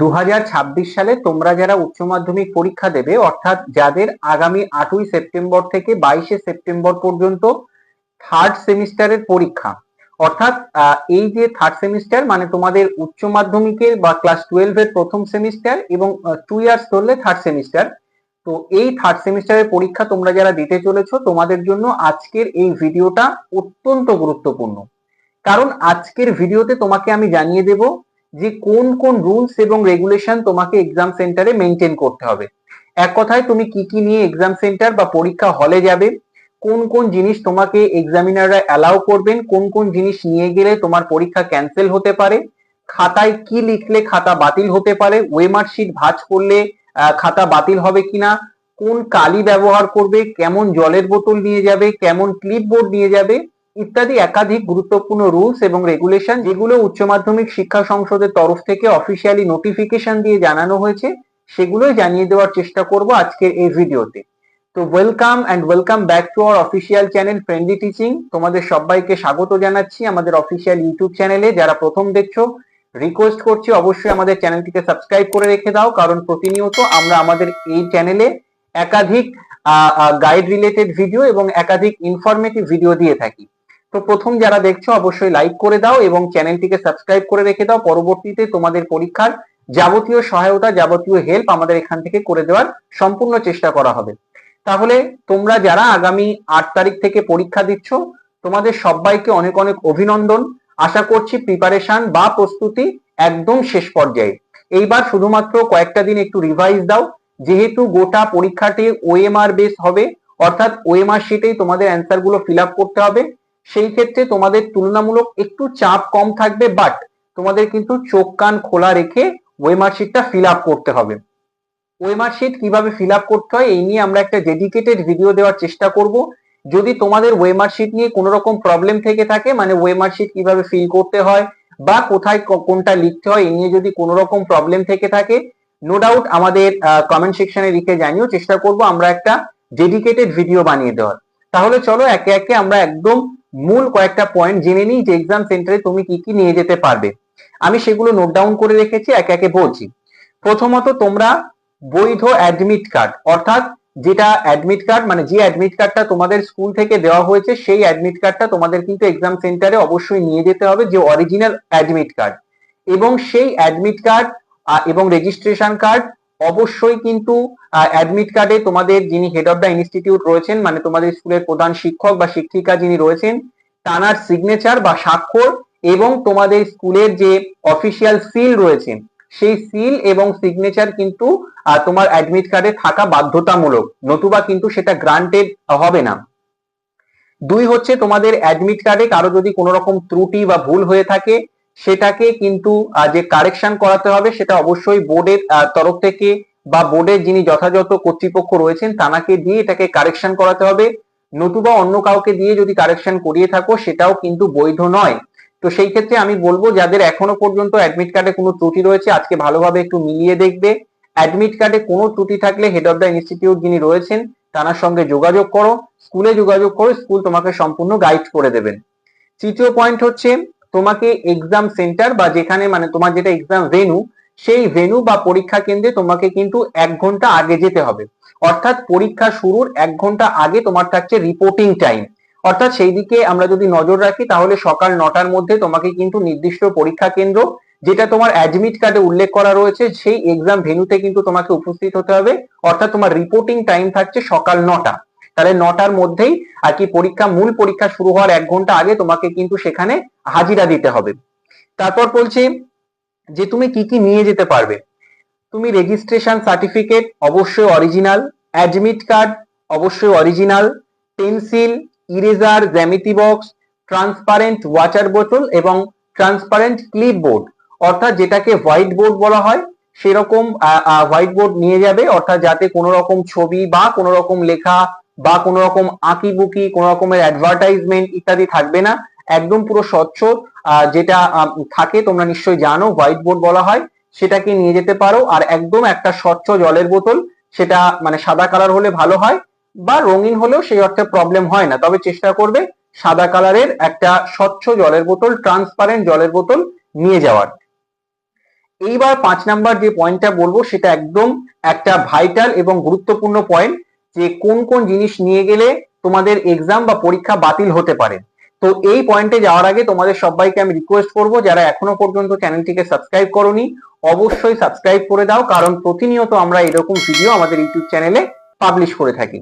দু হাজার ছাব্বিশ সালে তোমরা যারা উচ্চ মাধ্যমিক পরীক্ষা দেবে, অর্থাৎ যাদের আগামী আটই সেপ্টেম্বর থেকে বাইশে সেপ্টেম্বর পর্যন্ত থার্ড সেমিস্টারের পরীক্ষা, অর্থাৎ এই যে থার্ড সেমিস্টার মানে তোমাদের উচ্চ মাধ্যমিকের বা ক্লাস টুয়েলভের প্রথম সেমিস্টার এবং টু ইয়ার্স ধরলে থার্ড সেমিস্টার তো এই থার্ড সেমিস্টারের পরীক্ষা তোমরা যারা দিতে চলেছো, তোমাদের জন্য আজকের এই ভিডিওটা অত্যন্ত গুরুত্বপূর্ণ। কারণ আজকের ভিডিওতে তোমাকে আমি জানিয়ে দেব যে কোন কোন রুলস এবং রেগুলেশন তোমাকে এক্সাম সেন্টারে মেনটেন করতে হবে। এক কথায় তুমি কি কি নিয়ে এক্সাম সেন্টার বা পরীক্ষা হলে যাবে, কোন কোন জিনিস তোমাকে এক্সামিনাররা অ্যালাউ করবেন, কোন কোন জিনিস নিয়ে গেলে তোমার পরীক্ষা ক্যান্সেল হতে পারে, খাতায় কি লিখলে খাতা বাতিল হতে পারে ওয়েমার শিট ভাঁজ করলে খাতা বাতিল হবে কিনা, কোন কালি ব্যবহার করবে, কেমন জলের বোতল নিয়ে যাবে, কেমন ক্লিপ বোর্ড নিয়ে যাবে ইত্যাদি একাধিক গুরুত্বপূর্ণ রুলস এবং রেগুলেশন যেগুলো উচ্চ মাধ্যমিক শিক্ষা সংসদের তরফ থেকে অফিসিয়ালি নোটিফিকেশন দিয়ে জানানো হয়েছে, সেগুলোই জানিয়ে দেওয়ার চেষ্টা করব আজকের এই ভিডিওতে তো welcome and welcome back to our official channel Friendly Teaching তোমাদের সবাইকে স্বাগত জানাচ্ছি আমাদের অফিসিয়াল ইউটিউব চ্যানেলে যারা প্রথম দেখছ রিকোয়েস্ট করছি অবশ্যই আমাদের চ্যানেলটিকে সাবস্ক্রাইব করে রেখে দাও, কারণ প্রতিনিয়ত আমরা আমাদের এই চ্যানেলে একাধিক গাইড রিলেটেড ভিডিও এবং একাধিক ইনফরমেটিভ ভিডিও দিয়ে থাকি। তো প্রথম যারা দেখছ, অবশ্যই লাইক করে দাও এবং চ্যানেলটিকে সাবস্ক্রাইব করে রেখে দাও। পরবর্তীতে তোমাদের পরীক্ষার যাবতীয় সহায়তা, যাবতীয় হেল্প আমাদের এখান থেকে করে দেওয়ার সম্পূর্ণ চেষ্টা করা হবে। তাহলে তোমরা যারা আগামী আট তারিখ থেকে পরীক্ষা দিচ্ছ, তোমাদের সবাইকে অনেক অনেক অভিনন্দন। আশা করছি প্রিপারেশন বা প্রস্তুতি একদম শেষ পর্যায়ে। এইবার শুধুমাত্র কয়েকটা দিন একটু রিভাইজ দাও। যেহেতু গোটা পরীক্ষাটি ওএমআর বেস হবে, অর্থাৎ ওএমআর শিটেই তোমাদের অ্যান্সারগুলো ফিল আপ করতে হবে। সেই ক্ষেত্রে তোমাদের তুলনামূলক একটু চাপ কম থাকবে বাট তোমাদের কিন্তু চোখ কান খোলা রেখে ওয়েমার শিটটা ফিল আপ করতে হবে। ওয়েমার শিট কীভাবে ফিল আপ করতে হয়, এই নিয়ে আমরা একটা ডেডিকেটেড ভিডিও দেওয়ার চেষ্টা করব। যদি তোমাদের ওয়েমার নিয়ে কোনো রকম প্রবলেম থেকে থাকে মানে ওয়েমার শিট কীভাবে ফিল করতে হয়, বা কোথায় কোনটা লিখতে হয়, এই নিয়ে যদি কোনো রকম প্রবলেম থেকে থাকে নো ডাউট আমাদের কমেন্ট সেকশনে লিখে জানিও, চেষ্টা করব আমরা একটা ডেডিকেটেড ভিডিও বানিয়ে দেওয়ার। তাহলে চলো একে একে আমরা একদম মূল কয়েকটা পয়েন্ট জেনে নিই যে এক্সাম সেন্টারে তুমি কি কি নিয়ে যেতে পারবে। আমি সেগুলো নোট ডাউন করে রেখেছি, একে একে বলছি। প্রথমত তোমরা বৈধ অ্যাডমিট কার্ড অর্থাৎ যেটা অ্যাডমিট কার্ড মানে যে অ্যাডমিট কার্ডটা তোমাদের স্কুল থেকে দেওয়া হয়েছে, সেই অ্যাডমিট কার্ডটা তোমাদের কিন্তু এক্সাম সেন্টারে অবশ্যই নিয়ে যেতে হবে যে অরিজিনাল অ্যাডমিট কার্ড এবং সেই অ্যাডমিট কার্ড এবং রেজিস্ট্রেশন কার্ড অবশ্যই কিন্তু অ্যাডমিট কার্ডে তোমাদের যিনি হেড অফ দ্য ইনস্টিটিউট রয়েছেন মানে তোমাদের স্কুলের প্রধান শিক্ষক বা শিক্ষিকা যিনি রয়েছেন তানার সিগনেচার বা স্বাক্ষর এবং তোমাদের স্কুলের যে অফিসিয়াল সিল রয়েছে, সেই সিল এবং সিগনেচার কিন্তু তোমার অ্যাডমিট কার্ডে থাকা বাধ্যতামূলক, নতুবা কিন্তু সেটা গ্রান্টেড হবে না। দুই হচ্ছে তোমাদের অ্যাডমিট কার্ডে কারও যদি কোনো রকম ত্রুটি বা ভুল হয়ে থাকে সেটাকে কিন্তু যে কারেকশন করাতে হবে সেটা অবশ্যই বোর্ডের তরফ থেকে বা বোর্ডের যিনি যথাযথ কর্তৃপক্ষ রয়েছেন, তানাকে দিয়ে এটাকে কারেকশন করাতে হবে। নতুবা অন্য কাউকে দিয়ে যদি কারেকশন করিয়ে থাকো, সেটাও কিন্তু বৈধ নয়। তো সেই ক্ষেত্রে আমি বলব, যাদের এখনও পর্যন্ত অ্যাডমিট কার্ডে কোনো ত্রুটি রয়েছে, আজকে ভালোভাবে একটু মিলিয়ে দেখবে। অ্যাডমিট কার্ডে কোনো ত্রুটি থাকলে হেড অফ দ্য ইনস্টিটিউট যিনি রয়েছেন, তানার সঙ্গে যোগাযোগ করো। স্কুলে যোগাযোগ করো, স্কুল তোমাকে সম্পূর্ণ গাইড করে দেবেন। তৃতীয় পয়েন্ট হচ্ছে তোমাকে এক্সাম সেন্টার বা যেখানে মানে তোমার যেটা এক্সাম ভেনু সেই ভেনু বা পরীক্ষা কেন্দ্রে তোমাকে কিন্তু এক ঘণ্টা আগে যেতে হবে। অর্থাৎ পরীক্ষা শুরুর এক ঘণ্টা আগে তোমার থাকছে রিপোর্টিং টাইম অর্থাৎ সেই দিকে আমরা যদি নজর রাখি, তাহলে সকাল নটার মধ্যে তোমাকে কিন্তু নির্দিষ্ট পরীক্ষা কেন্দ্র, যেটা তোমার অ্যাডমিট কার্ডে উল্লেখ করা রয়েছে, সেই এক্সাম ভেনুতে কিন্তু তোমাকে উপস্থিত হতে হবে। অর্থাৎ তোমার রিপোর্টিং টাইম থাকছে সকাল নটা। তাহলে নটার মধ্যেই আর কি পরীক্ষা, মূল পরীক্ষা শুরু হওয়ার এক ঘণ্টা আগে তোমাকে কিন্তু সেখানে হাজিরা দিতে হবে। তারপর বলছে যে তুমি কি কি নিয়ে যেতে পারবে? তুমি রেজিস্ট্রেশন সার্টিফিকেট অবশ্যই অরিজিনাল অ্যাডমিট কার্ড অবশ্যই অরিজিনাল পেন্সিল ইরেজার জ্যামিতি বক্স ট্রান্সপারেন্ট ওয়াটার বোতল এবং ট্রান্সপারেন্ট ক্লিপ বোর্ড অর্থাৎ যেটাকে হোয়াইট বোর্ড বলা হয়, সেরকম হোয়াইট বোর্ড নিয়ে যাবে। অর্থাৎ যাতে কোনো রকম ছবি বা কোনো রকম লেখা বা কোনো রকম আঁকি বুকি কোনো রকমের অ্যাডভার্টাইজমেন্ট ইত্যাদি থাকবে না। একদম পুরো স্বচ্ছ যেটা থাকে, তোমরা নিশ্চয়ই জানো হোয়াইট বোর্ড বলা হয়। সেটাকে নিয়ে যেতে পারো। আর একদম একটা স্বচ্ছ জলের বোতল, সেটা মানে সাদা কালার হলে ভালো হয়, বা রঙিন হলেও সেই অর্থে প্রবলেম হয় না। তবে চেষ্টা করবে সাদা কালারের একটা স্বচ্ছ জলের বোতল ট্রান্সপারেন্ট জলের বোতল নিয়ে যাওয়ার। এইবার পাঁচ নাম্বার যে পয়েন্টটা বলব, সেটা একদম একটা ভাইটাল এবং গুরুত্বপূর্ণ পয়েন্ট যে কোন কোন জিনিস নিয়ে গেলে তোমাদের এক্সাম বা পরীক্ষা বাতিল হতে পারে। তো এই পয়েন্টে যাওয়ার আগে তোমাদের সবাইকে আমি রিকোয়েস্ট করব, যারা এখনও পর্যন্ত চ্যানেলটিকে সাবস্ক্রাইব করনি, অবশ্যই সাবস্ক্রাইব করে দাও, কারণ প্রতিনিয়ত আমরা এরকম ভিডিও আমাদের ইউটিউব চ্যানেলে পাবলিশ করে থাকি।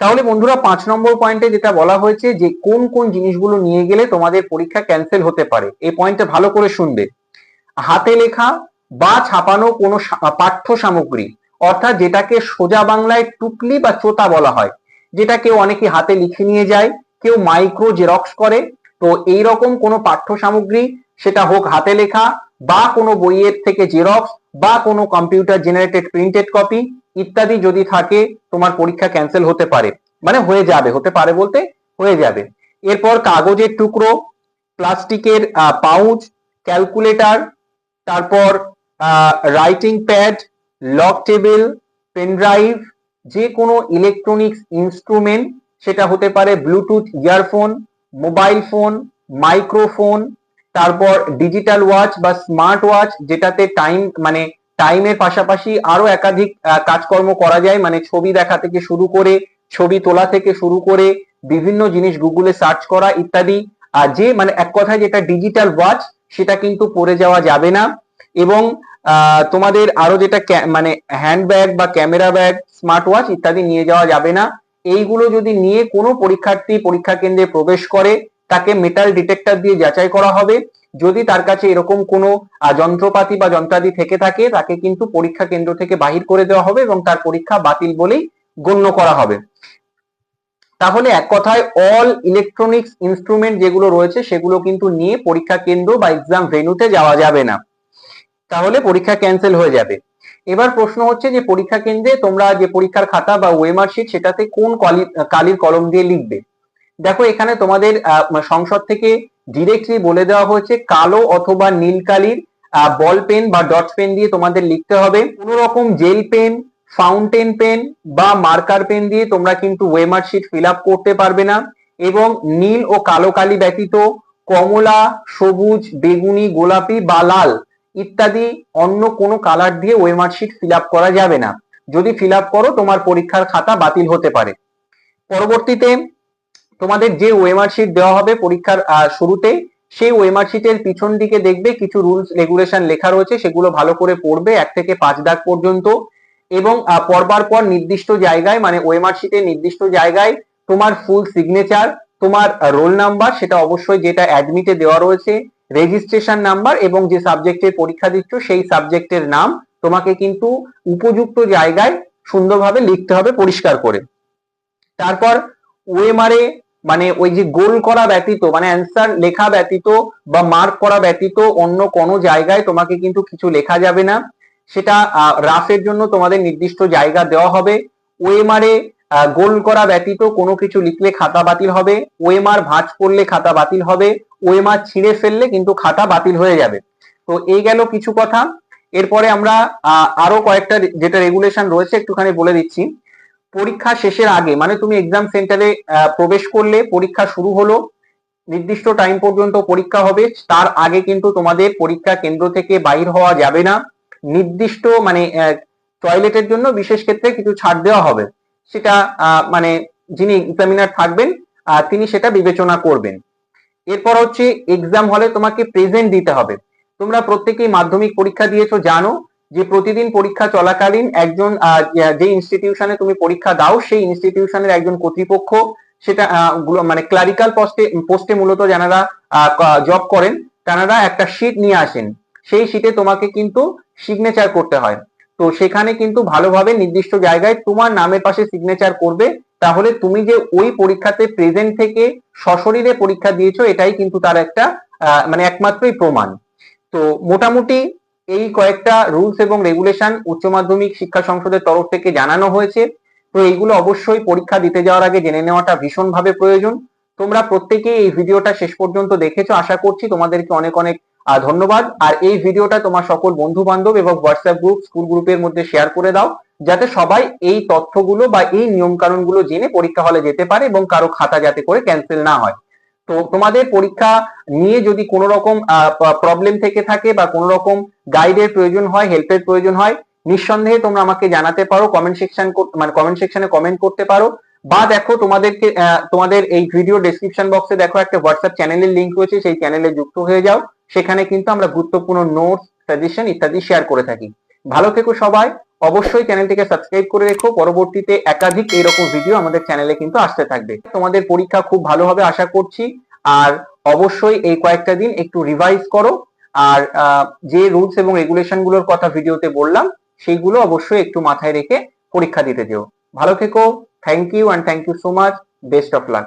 তাহলে বন্ধুরা, পাঁচ নম্বর পয়েন্টে যেটা বলা হয়েছে যে কোন কোন জিনিসগুলো নিয়ে গেলে তোমাদের পরীক্ষা ক্যান্সেল হতে পারে। এই পয়েন্টটা ভালো করে শুনবে। হাতে লেখা বা ছাপানো কোনো পাঠ্য সামগ্রী। অর্থাৎ যেটাকে সোজা বাংলায় টুকলি বা চোতা বলা হয় যেটা কেউ অনেকে হাতে লিখে নিয়ে যায়, কেউ মাইক্রো জেরক্স করে, তো এই রকম কোনো পাঠ্য সামগ্রী সেটা হোক হাতে লেখা বা কোনো বইয়ের থেকে জেরক্স বা কোনো কম্পিউটার জেনারেটেড প্রিন্টেড কপি ইত্যাদি যদি থাকে, তোমার পরীক্ষা ক্যান্সেল হতে পারে। মানে হয়ে যাবে, হতে পারে বলতে হয়ে যাবে। এরপর কাগজের টুকরো, প্লাস্টিকের পাউচ ক্যালকুলেটর তারপর writing pad lock table pendrive যে কোনো ইলেকট্রনিক্স ইনস্ট্রুমেন্ট, সেটা হতে পারে Bluetooth earphone, mobile phone, microphone, তারপর ডিজিটাল ওয়াচ বা স্মার্ট ওয়াচ, যেটাতে টাইম মানে টাইমের পাশাপাশি আরও একাধিক কাজকর্ম করা যায় মানে ছবি দেখা থেকে শুরু করে, ছবি তোলা থেকে শুরু করে, বিভিন্ন জিনিস গুগলে সার্চ করা ইত্যাদি। আর যে মানে এক কথায় যেটা ডিজিটাল ওয়াচ, সেটা কিন্তু পরে যাওয়া যাবে না। এবং তোমাদের আরও যেটা মানে হ্যান্ড ব্যাগ বা ক্যামেরা ব্যাগ স্মার্ট ওয়াচ ইত্যাদি নিয়ে যাওয়া যাবে না। এইগুলো যদি নিয়ে কোনো পরীক্ষার্থী পরীক্ষা কেন্দ্রে প্রবেশ করে, তাকে মেটাল ডিটেক্টর দিয়ে যাচাই করা হবে। যদি তার কাছে এরকম কোনো যন্ত্রপাতি বা যন্ত্রাদি থেকে থাকে, তাকে কিন্তু পরীক্ষা কেন্দ্র থেকে বাহির করে দেওয়া হবে এবং তার পরীক্ষা বাতিল বলেই গণ্য করা হবে। তাহলে এক কথায় অল ইলেকট্রনিক্স ইনস্ট্রুমেন্ট যেগুলো রয়েছে, সেগুলো কিন্তু নিয়ে পরীক্ষা কেন্দ্র বা এক্সাম ভেনুতে যাওয়া যাবে না। তাহলে পরীক্ষা ক্যান্সেল হয়ে যাবে। এবার প্রশ্ন হচ্ছে যে পরীক্ষা কেন্দ্রে তোমরা যে পরীক্ষার খাতা বা ওয়েমার শিট সেটাতে কোন কালির কলম দিয়ে লিখবে? দেখো এখানে তোমাদের সংসদ থেকে ডিরেক্টলি বলে দেওয়া হয়েছে কালো অথবা নীল কালির বল পেন বা ডট পেন দিয়ে তোমাদের লিখতে হবে। কোনো রকম জেল পেন ফাউন্টেন পেন বা মার্কার পেন দিয়ে তোমরা কিন্তু ওয়েমার শিট ফিল আপ করতে পারবে না। এবং নীল ও কালো কালি ব্যতীত কমলা, সবুজ, বেগুনি, গোলাপি বা লাল ইত্যাদি অন্য কোনো কালার দিয়ে ওয়েমার শিট ফিল আপ করা যাবে না। যদি ফিল আপ করো, তোমার পরীক্ষার খাতা বাতিল হতে পারে। পরবর্তীতে তোমাদের যে ওয়েমার শিট দেওয়া হবে পরীক্ষার শুরুতে, সেই ওয়েমার শিটের পিছন দিকে দেখবে কিছু রুলস রেগুলেশন লেখা রয়েছে, সেগুলো ভালো করে পড়বে এক থেকে পাঁচ দাগ পর্যন্ত। এবং পরবার পর নির্দিষ্ট জায়গায় মানে ওয়েমার শিটের নির্দিষ্ট জায়গায় তোমার ফুল সিগনেচার তোমার রোল নাম্বার সেটা অবশ্যই যেটা অ্যাডমিটে দেওয়া রয়েছে রেজিস্ট্রেশন নাম্বার এবং যে সাবজেক্টের পরীক্ষা দিচ্ছ, সেই সাবজেক্টের নাম তোমাকে কিন্তু উপযুক্ত জায়গায় সুন্দরভাবে লিখতে হবে পরিষ্কার করে। তারপর ওয়েমারে মানে ওই যে গোল করা ব্যতীত মানে অ্যান্সার লেখা ব্যতীত বা মার্ক করা ব্যতীত অন্য কোনো জায়গায় তোমাকে কিন্তু কিছু লেখা যাবে না। সেটা রাফের জন্য তোমাদের নির্দিষ্ট জায়গা দেওয়া হবে। ওয়েমারে গোল করা ব্যতীত কোনো কিছু লিখলে খাতা বাতিল হবে। ওয়েমার ভাঁজ করলে খাতা বাতিল হবে। ওয়েমার ছিঁড়ে ফেললে কিন্তু খাতা বাতিল হয়ে যাবে। তো এই গেল কিছু কথা। এরপরে আমরা আরও কয়েকটা যেটা রেগুলেশন রয়েছে একটুখানি বলে দিচ্ছি। পরীক্ষা শেষের আগে মানে তুমি এক্সাম সেন্টারে প্রবেশ করলে পরীক্ষা শুরু হলো, নির্দিষ্ট টাইম পর্যন্ত পরীক্ষা হবে, তার আগে কিন্তু তোমাদের পরীক্ষা কেন্দ্র থেকে বাইর হওয়া যাবে না। নির্দিষ্ট মানে টয়লেটের জন্য বিশেষ ক্ষেত্রে কিছু ছাড় দেওয়া হবে। সেটা মানে যিনি এক্সামিনার থাকবেন তিনি সেটা বিবেচনা করবেন। এরপর হচ্ছে এক্সাম হলে তোমাকে প্রেজেন্ট দিতে হবে। তোমরা প্রত্যেকেই মাধ্যমিক পরীক্ষা দিয়েছ, জানো যে প্রতিদিন পরীক্ষা চলাকালীন একজন যে ইনস্টিটিউশনে তুমি পরীক্ষা দাও, সেই ইনস্টিটিউশনের একজন কর্তৃপক্ষ সেটা মানে ক্লারিক্যাল পোস্টে পোস্টে মূলত যারা জব করেন, তারা একটা শিট নিয়ে আসেন। সেই শিটে তোমাকে কিন্তু সিগনেচার করতে হয়। তো সেখানে কিন্তু ভালোভাবে নির্দিষ্ট জায়গায় তোমার নামের পাশে সিগনেচার করবে। তাহলে তুমি যে ওই পরীক্ষাতে প্রেজেন্ট থেকে সশরীরে পরীক্ষা দিয়েছ, এটাই কিন্তু তার একটা মানে একমাত্রই প্রমাণ। তো মোটামুটি এই কয়েকটা রুলস এবং রেগুলেশন উচ্চ মাধ্যমিক শিক্ষা সংসদের তরফ থেকে জানানো হয়েছে। তো এইগুলো অবশ্যই পরীক্ষা দিতে যাওয়ার আগে জেনে নেওয়াটা ভীষণভাবে প্রয়োজন। তোমরা প্রত্যেকেই এই ভিডিওটা শেষ পর্যন্ত দেখেছ, আশা করছি তোমাদেরকে অনেক অনেক ধন্যবাদ। আর এই ভিডিওটা তোমার সকল বন্ধু বান্ধব এবং হোয়াটসঅ্যাপ গ্রুপ স্কুল গ্রুপের মধ্যে শেয়ার করে দাও। যাতে সবাই এই তথ্যগুলো বা এই নিয়ম কানুনগুলো জেনে পরীক্ষা হলে যেতে পারে এবং কারও খাতা যাতে করে ক্যান্সেল না হয়। তো তোমাদের পরীক্ষা নিয়ে যদি কোনো রকম প্রবলেম থেকে থাকে বা কোনো রকম গাইডের প্রয়োজন হয় হেল্পের প্রয়োজন হয়, নিঃসন্দেহে তোমরা আমাকে জানাতে পারো কমেন্ট সেকশন মানে কমেন্ট সেকশনে কমেন্ট করতে পারো। বা দেখো তোমাদেরকে তোমাদের এই ভিডিও ডেসক্রিপশন বক্সে দেখো একটা হোয়াটসঅ্যাপ চ্যানেলের লিঙ্ক রয়েছে, সেই চ্যানেলে যুক্ত হয়ে যাও। সেখানে কিন্তু আমরা গুরুত্বপূর্ণ নোটস সাজেশন ইত্যাদি শেয়ার করে থাকি। ভালো থেকো সবাই। অবশ্যই চ্যানেলটিকে সাবস্ক্রাইব করে রেখো। পরবর্তীতে একাধিক এইরকম ভিডিও আমাদের চ্যানেলে কিন্তু আসতে থাকবে। তোমাদের পরীক্ষা খুব ভালোভাবে আশা করছি। আর অবশ্যই এই কয়েকটা দিন একটু রিভাইজ করো। আর যে রুলস এবং রেগুলেশনগুলোর কথা ভিডিওতে বললাম সেইগুলো অবশ্যই একটু মাথায় রেখে পরীক্ষা দিতে যেও। ভালো থেকো। Thank you and thank you so much best of luck